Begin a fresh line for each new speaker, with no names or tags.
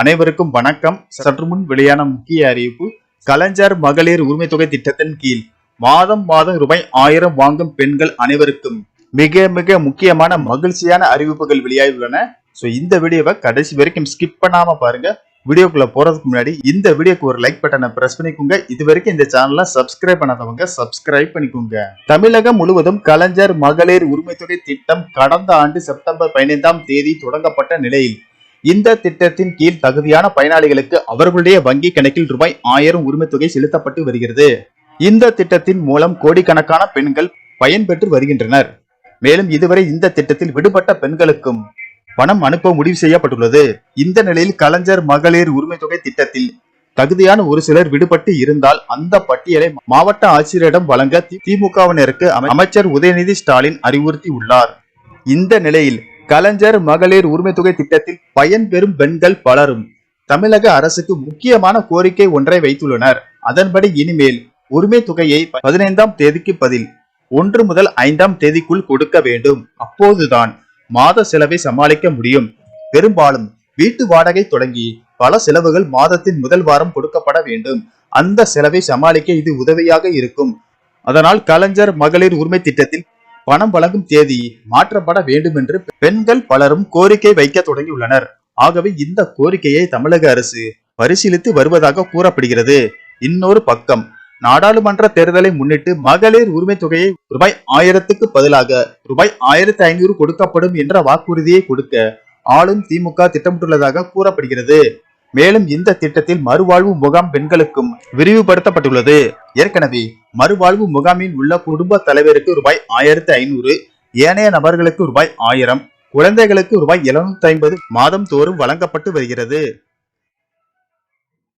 அனைவருக்கும் வணக்கம். சற்று முன் வெளியான முக்கிய அறிவிப்பு கலைஞர் மகளிர் உரிமை தொகை திட்டத்தின் கீழ் மாதம் மாதம் ரூபாய் ஆயிரம் வாங்கும் பெண்கள் அனைவருக்கும் மிக மிக முக்கியமான மகிழ்ச்சியான அறிவிப்புகள் வெளியாகியுள்ளன. சோ இந்த வீடியோவை கடைசி வரைக்கும் ஸ்கிப் பண்ணாம பாருங்க. வீடியோக்குள்ள போறதுக்கு முன்னாடி இந்த வீடியோக்கு ஒரு லைக் பட்டனை பிரஸ் பண்ணிக்கோங்க. இது வரைக்கும் இந்த சேனலை சப்ஸ்கிரைப் பண்ணாதவங்க சப்ஸ்கிரைப் பண்ணிக்கோங்க. தமிழகம் முழுவதும் கலைஞர் மகளிர் உரிமை தொகை திட்டம் கடந்த ஆண்டு செப்டம்பர் பதினைந்தாம் தேதி தொடங்கப்பட்ட நிலையில் இந்த திட்டத்தின் கீழ் தகுதியான பயனாளிகளுக்கு அவர்களுடைய வங்கி கணக்கில் ரூபாய் ஆயிரம் உரிமை தொகை செலுத்தப்பட்டு வருகிறது. இந்த திட்டத்தின் மூலம் கோடிக்கணக்கான பெண்கள் பயன்பெற்று வருகின்றனர். மேலும் இதுவரை இந்த திட்டத்தில் விடுபட்ட பெண்களுக்கும் பணம் அனுப்ப முடிவு செய்யப்பட்டுள்ளது. இந்த நிலையில் கலைஞர் மகளிர் உரிமை தொகை திட்டத்தில் தகுதியான ஒரு சிலர் விடுபட்டு இருந்தால் அந்த பட்டியலை மாவட்ட ஆட்சியரிடம் வழங்க திமுகவினருக்கு அமைச்சர் உதயநிதி ஸ்டாலின் அறிவுறுத்தி உள்ளார் இந்த நிலையில் கலைஞர் மகளிர் உரிமை தொகை திட்டத்தில் பயன்பெறும் பெண்கள் பலரும் தமிழக அரசுக்கு முக்கியமான கோரிக்கை ஒன்றை வைத்துள்ளனர். அதன்படி இனிமேல் உரிமை தொகையை பதினைந்தாம் தேதிக்கு பதில் ஒன்று முதல் ஐந்தாம் தேதிக்குள் கொடுக்க வேண்டும். அப்போதுதான் மாத செலவை சமாளிக்க முடியும். பெரும்பாலும் வீட்டு வாடகை தொடங்கி பல செலவுகள் மாதத்தின் முதல் வாரம் கொடுக்கப்பட வேண்டும். அந்த செலவை சமாளிக்க இது உதவியாக இருக்கும். அதனால் கலைஞர் மகளிர் உரிமை திட்டத்தில் பணம் வழங்கும் தேதி மாற்றப்பட வேண்டும் என்று பெண்கள் பலரும் கோரிக்கை வைக்க தொடங்கியுள்ளனர். ஆகவே இந்த கோரிக்கையை தமிழக அரசு பரிசீலித்து வருவதாக கூறப்படுகிறது. இன்னொரு பக்கம் நாடாளுமன்ற தேர்தலை முன்னிட்டு மகளிர் உரிமை தொகையை ரூபாய் ஆயிரத்துக்கு பதிலாக ரூபாய் ஆயிரத்தி ஐநூறு கொடுக்கப்படும் என்ற வாக்குறுதியை கொடுக்க ஆளும் திமுக திட்டமிட்டுள்ளதாக கூறப்படுகிறது. மேலும் இந்த திட்டத்தில் மறுவாழ்வு முகாம் பெண்களுக்கும் விரிவுபடுத்தப்பட்டுள்ளது. ஏற்கனவே மறுவாழ்வு முகாமில் உள்ள குடும்ப தலைவருக்கு ரூபாய் ஆயிரத்தி ஐநூறு ஏனைய நபர்களுக்கு ரூபாய் ஆயிரம் குழந்தைகளுக்கு ரூபாய் எழுநூத்தி ஐம்பது மாதம் தோறும் வழங்கப்பட்டு வருகிறது.